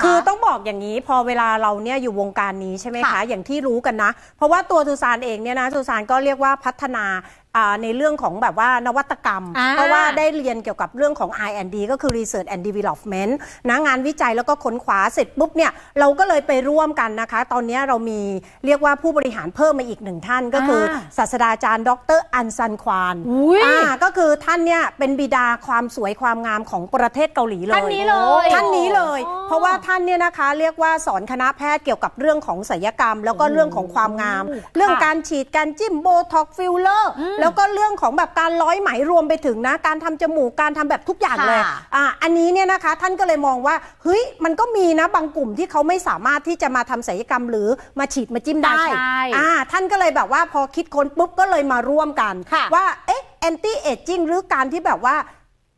คือต้องบอกอย่างนี้พอเวลาเราเนี่ยอยู่วงการนี้ใช่ไหมคะค่ะอย่างที่รู้กันนะ เพราะว่าตัวทูซานเองเนี่ยนะทูซานก็เรียกว่าพัฒนาอ่า ในเรื่องของแบบว่านวัตกรรมอ่าเพราะว่าได้เรียนเกี่ยวกับเรื่องของ R&D ก็คือ Research and Development นะงานวิจัยแล้วก็ค้นคว้าเสร็จปุ๊บเนี่ยเราก็เลยไปร่วมกันนะคะ ตอนนี้เรามีเรียกว่าผู้บริหารเพิ่มมาอีกหนึ่งท่าน ก็คืออาศาสตราจารย์ดรอันซันควานอุ๊ยอ่าก็คือท่านเนี่ยเป็นบิดาความสวยความงามของประเทศเกาหลีเลยท่านนี้เลยท่านนี้เลยอ๋อเพราะว่าท่านเนี่ยนะคะเรียกว่าสอนคณะแพทย์เกี่ยวกับเรื่องของศัลยกรรม แล้วก็เรื่องของความงาม เรื่องการฉีดการจิ้มโบท็อกฟิลเลอร์แล้วก็เรื่องของแบบการร้อยไหมรวมไปถึงนะ การทำจมูกการทำแบบทุกอย่างเลยค่ะอ่าอันนี้เนี่ยนะคะท่านก็เลยมองว่าเฮ้ยมันก็มีนะบางกลุ่มที่เขาไม่สามารถที่จะมาทำศัลยกรรมหรือมาฉีดมาจิ้มได้อ่าใช่อ่าท่านก็เลยแบบว่าพอคิดค้นปุ๊บก็เลยมาร่วมกันค่ะว่าเอ๊ะแอนตี้เอจจิ้งหรือการที่แบบว่า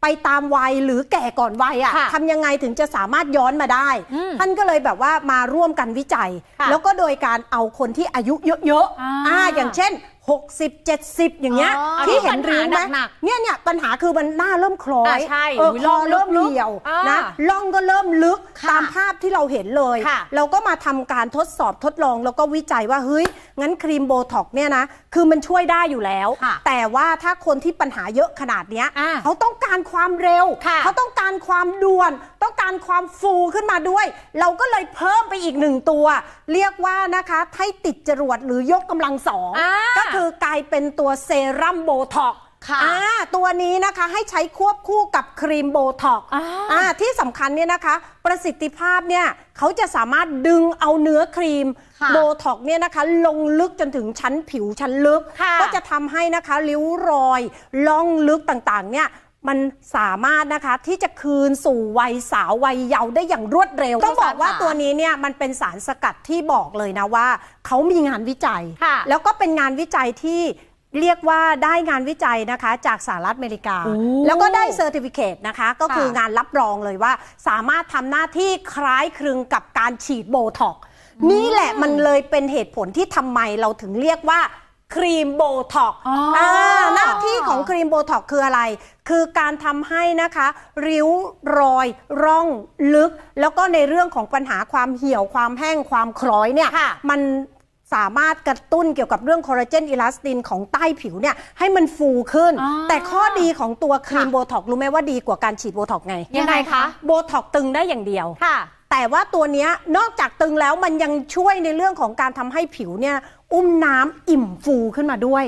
ไปตามวัยหรือแก่ก่อนวัยค่ะอะ่ะทำยังไงถึงจะสามารถย้อนมาได้อืมท่านก็เลยแบบว่ามาร่วมกันวิจัยค่ะแล้วก็โดยการเอาคนที่อายุเยอะอ่าๆอ่าอย่างเช่น 60 70 อย่างเงี้ยอ๋อที่เห็นริ้วไหมปัญหาหนักเนี่ยเนี่ยปัญหาคือมันหน้าเริ่มคล้อยอ่าใช่เอออุ๊ยคร่อองเริ่มลึกๆเหี่ยวอ่านนะล่องก็เริ่มลึกค่ะตามภาพที่เราเห็นเลย ค่ะเราก็มาทำการทดสอบทดลองแล้วก็วิจัยว่าเฮ้ยงั้นครีมโบท็อกเนี่ยนะคือมันช่วยได้อยู่แล้ว ค่ะแต่ว่าถ้าคนที่ปัญหาเยอะขนาดเนี้ยอ่าเขาต้องการความเร็ว ค่ะ เขาต้องการความด่วน ต้องการความฟูขึ้นมาด้วย เราก็เลยเพิ่มไปอีกหนึ่งตัว เรียกว่านะคะให้ติดจรวดหรือยกกำลังสองอ่า ก็คือกลายเป็นตัวเซรั่มโบท็อกค่ะ อ่าตัวนี้นะคะให้ใช้ควบคู่กับครีมโบท็อกอ่าอ่าที่สำคัญเนี่ยนะคะ ประสิทธิภาพเนี่ยเขาจะสามารถดึงเอาเนื้อครีมค่ะโบท็อกเนี่ยนะคะ ลงลึกจนถึงชั้นผิวชั้นลึก ค่ะก็จะทำให้นะคะริ้วรอยล่องลึกต่างๆเนี่ย มันสามารถนะคะที่จะคืนสู่วัยสาววัยเยาว์ได้อย่างรวดเร็ว ต้องบอกว่าตัวนี้เนี่ยมันเป็นสารสกัดที่บอกเลยนะว่า เขามีงานวิจัยค่ะแล้วก็เป็นงานวิจัยที่เรียกว่าได้งานวิจัยนะคะจากสหรัฐอเมริกาโอ้แล้วก็ได้เซอร์ติฟิเคตนะคะก็คือค่ะงานรับรองเลยว่า สามารถทำหน้าที่คล้ายคลึงกับการฉีดโบท็อกซ์นี่แหละมันเลยเป็นเหตุผลที่ทำไมเราถึงเรียกว่า ครีมโบท็อกซ์อ๋ออ่าหน้าที่ของครีมโบท็อกซ์คืออะไร คือการทำให้นะคะ ริ้วรอยร่องลึก แล้วก็ในเรื่องของปัญหาความเหี่ยวความแห้งความคล้อยเนี่ยค่ะมันสามารถกระตุ้นเกี่ยวกับเรื่องคอลลาเจนอิลาสตินของใต้ผิวเนี่ยให้มันฟูขึ้นอ๋อแต่ข้อดีของตัวครีมค่ะโบท็อกซ์รู้ไหมว่าดีกว่าการฉีดโบท็อกซ์ไงยังไงคะโบท็อกซ์ตึงได้อย่างเดียวค่ะ แต่ว่าตัวนี้นอกจากตึงแล้วมันยังช่วยในเรื่องของการทำให้ผิวเนี่ย อุ้มน้ำอิ่มฟูขึ้นมาด้วย